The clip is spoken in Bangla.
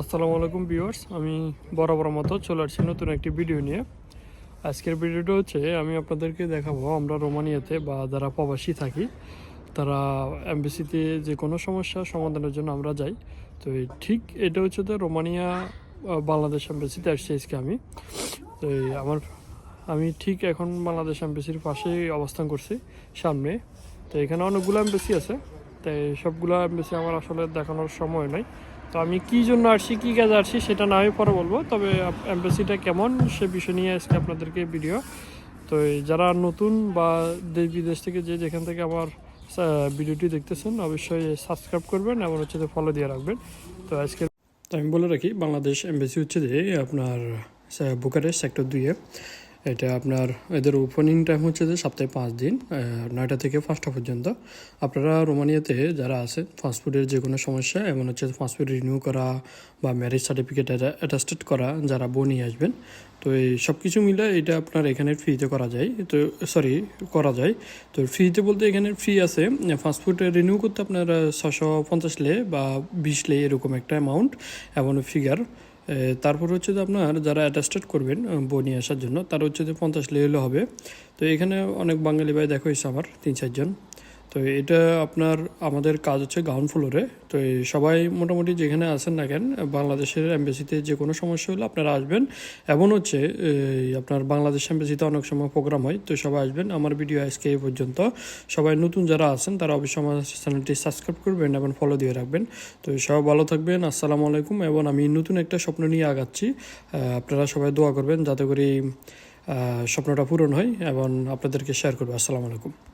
আসসালামু আলাইকুম ভিউয়ার্স, আমি বরাবর মতো চলে আসছি নতুন একটি ভিডিও নিয়ে। আজকের ভিডিওটা হচ্ছে, আমি আপনাদেরকে দেখাবো, আমরা রোমানিয়াতে বা যারা প্রবাসী থাকি, তারা এমবিসিতে যে কোনো সমস্যা সমাধানের জন্য আমরা যাই। তো ঠিক এটা হচ্ছে তো রোমানিয়া বাংলাদেশ এমবিসিতে আসছি আজকে আমি। তো আমার, আমি ঠিক এখন বাংলাদেশ এমবিসির পাশেই অবস্থান করছি, সামনে। তো এখানে অনেকগুলো এমবিসি আছে। তো এই সবগুলো এমবিসি আমার আসলে দেখানোর সময় নাই। তো আমি কি জন্য আসছি, কী কাজে আসছি সেটা না আমি পরে বলব, তবে এমবেসিটা কেমন সে বিষয় নিয়ে আজকে আপনাদেরকে ভিডিও তো যারা নতুন বা দেশ বিদেশ থেকে যে যেখান থেকে আমার ভিডিওটি দেখতেছেন, অবশ্যই সাবস্ক্রাইব করবেন এবং হচ্ছে যে ফলো দিয়ে রাখবেন। তো আজকে আমি বলে রাখি, বাংলাদেশ এমবেসি হচ্ছে যে আপনার বুকারেস্ট সেক্টর দুইয়ে এটা আপনার এদের ওপেনিং টাইম হচ্ছে যে সপ্তাহে পাঁচ দিন নয়টা থেকে পাঁচটা পর্যন্ত। আপনারা রোমানিয়াতে যারা আছে ফাস্টফুডের যে কোনো সমস্যা, এমন হচ্ছে ফাস্টফুড রিনিউ করা বা ম্যারেজ সার্টিফিকেট অ্যাটাস্টেড করা, যারা বউ নিয়ে আসবেন, তো এই সব কিছু মিলে এটা আপনার এখানে ফ্রিতে করা যায়। তো সরি করা যায়। তো ফ্রিতে বলতে এখানে ফ্রি আছে ফাস্টফুড রিনিউ করতে আপনার ছশো পঞ্চাশ লে বা বিশ লে এরকম একটা অ্যামাউন্ট এমন ফিগার তারপর হচ্ছে যে আপনার যারা অ্যাটাস্টেড করবেন বই নিয়ে আসার জন্য, তারা হচ্ছে যে পঞ্চাশ লেভেলে হবে। তো এখানে অনেক বাঙালি ভাই দেখো হয়েছে আমার, তিন চারজন। তো এটা আপনার, আমাদের কাজ হচ্ছে গ্রাউন্ড ফ্লোরে তো সবাই মোটামুটি যেখানে আছেন না কেন, বাংলাদেশের এম্বাসিতে যে কোনো সমস্যা হলে আপনারা আসবেন। এমন হচ্ছে আপনার বাংলাদেশ এম্বাসিতে অনেক সময় প্রোগ্রাম হয়, তো সবাই আসবেন। আমার ভিডিও আজকে এই পর্যন্ত। সবাই নতুন যারা আছেন, তারা অবশ্যই আমার চ্যানেলটি সাবস্ক্রাইব করবেন এবং ফলো দিয়ে রাখবেন। তো সবাই ভালো থাকবেন, আসসালামু আলাইকুম। এবং আমি নতুন একটা স্বপ্ন নিয়ে আগাচ্ছি। আপনারা সবাই দোয়া করবেন, যাতে করে স্বপ্নটা পূরণ হয় এবং আপনাদেরকে শেয়ার করব। আসসালামু আলাইকুম।